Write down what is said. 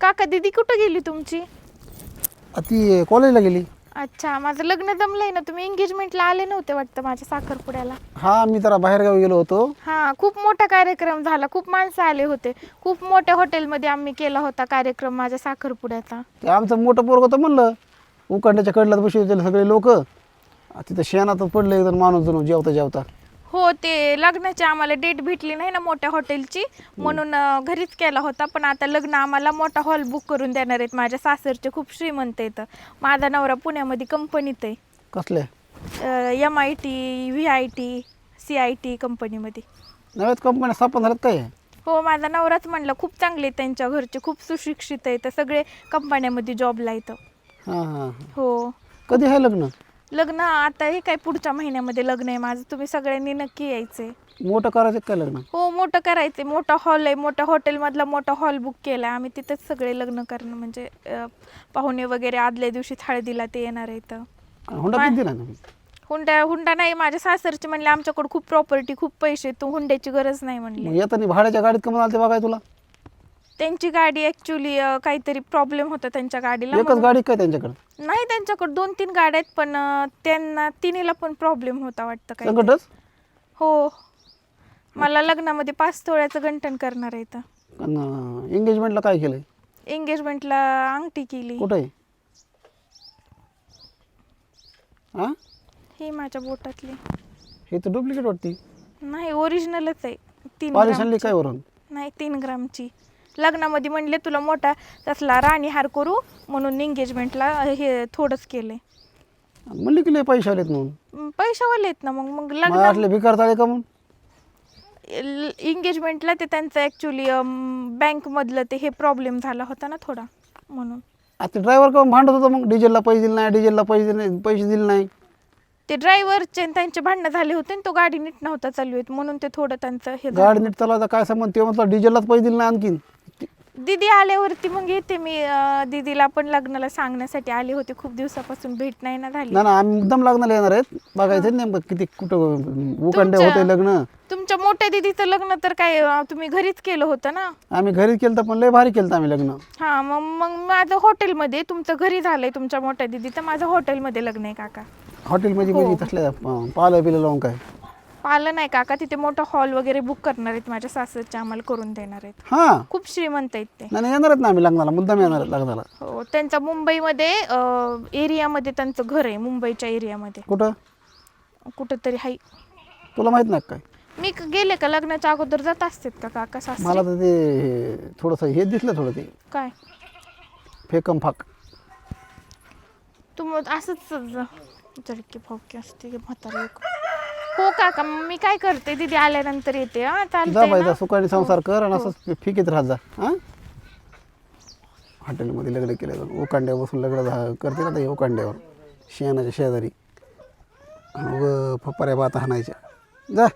काका दीदी कुठं गेली तुमची? आ, ती कॉलेजला गेली. अच्छा माझं लग्न जमलंय ना तुम्ही एंगेजमेंटला आले नव्हते वाटतं माझ्या साखरपुड्याला. हा मी जरा बाहेरगावी गेलो होतो. हा खूप मोठा कार्यक्रम झाला खूप माणसं आले होते. खूप मोठ्या हॉटेलमध्ये आम्ही केला होता कार्यक्रम माझ्या साखरपुड्याचा. ते आमचं मोठं पोरग होतं म्हणलं उकांड्याच्या कडल्यात बसले होते सगळे लोक. तिथं शेणात पडलं एकदम माणूस जणू जेवता जेवता हो ते लग्नाची आम्हाला डेट भेटली नाही ना मोठ्या हॉटेलची म्हणून अं, घरीच केला होता. पण आता लग्न आम्हाला मोठा हॉल बुक करून देणार आहेत. माझ्या सासरचे खूप श्रीमंत आहेत. माझा नवरा पुण्यामध्ये कंपनीत कसल्या आहे M I T V I T C I T कंपनीमध्ये नव्यात कंपन्या स्थापन झाल्यात काय? हो माझा नवराच म्हणलं खूप चांगले आहेत त्यांच्या घरचे. खूप सुशिक्षित आहेत. सगळे कंपन्यामध्ये जॉबला येतं हां हां. हो. कधी आहे लग्न? लग्न आता हे काय पुढच्या महिन्यामध्ये लग्न आहे माझं. तुम्ही सगळ्यांनी नक्की यायचंय. मोठं करायचं काय लग्न? हो मोठं करायचंय. मोठा हॉल आहे मोठ्या हॉटेलमधला मोठा हॉल बुक केला आहे आम्ही तिथेच सगळे लग्न करणं म्हणजे अं, पाहुणे वगैरे आदल्या दिवशी हळदीला ते येणार आहेत आणि हुंडा किती दिला तुम्ही? हुंडा हुंडा नाही. माझ्या सासरचे म्हणले आमच्याकडे खूप प्रॉपर्टी खूप पैसे तो हुंड्याची गरज नाही म्हणले. मग येताना भाड्याच्या गाडीत कमी आलं ते बघाय तुला. त्यांची गाडी ऍक्च्युली काहीतरी प्रॉब्लेम होता त्यांच्या गाडीला एकच म्हणून- गाडी काय त्यांच्याकडे? नाही त्यांच्याकडे दोन तीन गाड्या आहेत पण अं, त्यांना तिन्हीला पण प्रॉब्लेम होता वाटतं काय संकटच? हो. मला लग्नामध्ये पाच तोळ्याचं गंठन करणार आहे एंगेजमेंटला काय केलंय? एंगेजमेंटला अंगठी केली. कुठं हां ही माझ्या बोटातली. हे तर डुप्लिकेट वाटते. नाही ओरिजिनलच आहे. तीन ग्रामची. काय वरून? नाही तीन ग्रामची. लग्नामध्ये म्हणले तुला मोठा तसला राणी हार करू म्हणून एंगेजमेंटला हे थोडंच केलंय. म्हणली की लय पैसे आलेत म्हणून. पैशावाले आहेत ना मग मग लग्न भिकार ताळे का म्हणून? एंगेजमेंटला ते त्यांचं ॲक्च्युली बँकमधलं ते हे प्रॉब्लेम झाला होता ना थोडा म्हणून. आता ड्रायव्हर का भांडत होता मग? डिझेलला पैसे दिले नाही डिझेलला पैसे दिले नाही पैसे दिले नाही. ते ड्रायव्हरचे त्यांचे भांडणं झाले होते आणि तो गाडी नीट नव्हता चालू येत म्हणून ते थोडं त्यांचं हे झालं. गाडी नीट चालवायचा काय संबंध? ते म्हटलं डिझेललाच पैसे दिले नाही आणखीन. दीदी आल्यावरती मग येते मी. अं, दीदीला पण लग्नाला सांगण्यासाठी आले होते. खूप दिवसापासून भेट नाही ना झाली. ना ना आम्ही मुद्दाम लग्नाला येणार आहेत. बघायचं नेमकं किती कुठं उकांडे होते लग्न. तुमच्या मोठ्या दीदीचं लग्न तर काय अं, तुम्ही घरीच केलं होतं ना? आम्ही घरी केलं तर पण लय भारी केलं आम्ही लग्न. हा मग मग माझं हॉटेलमध्ये तुमचं घरी झालंय तुमच्या मोठ्या दीदीचं माझं हॉटेलमध्ये लग्न आहे काका. हॉटेलमध्ये हो. म्हणजे तसल्या पालं बिलं लावून काय? पाहिलं नाही काका तिथे मोठा हॉल वगैरे बुक करणार आहेत माझ्या सासरचे आम्हाला करून देणार आहेत. हां? खूप श्रीमंत आहेत ते. नाही नाही, येणार आहेत ना आम्ही लग्नाला मुद्दाम येणार आहेत लग्नाला. हो त्यांचा मुंबईमध्ये एरियामध्ये त्यांचं घर आहे मुंबईच्या एरियामध्ये कुठं? कुठंतरी हाय. तुला माहीत नाही का काय? मी क- गेले का लग्नाच्या अगोदर? जात असतात का काका सासरे? मला तर ते थोडंसं हे दिसलं थोडं ते काय? फेकम फाक. तू मग असंच जडकी फावकी असते म्हातारी. हो काका मग मी काय करते? दीदी आल्यानंतर येते हा जा चालतंय बाई ना? जा सुखाने संसार कर आणि असंच फिकीत राहत जा हां? हॉटेलमध्ये लग्न केलं जाऊन उकांड्यावर बसून लग्न झा- करते ना ते उकांड्यावर शेणाच्या शेजारी. आणि उगं फपाऱ्या बाता हाणायच्या जा.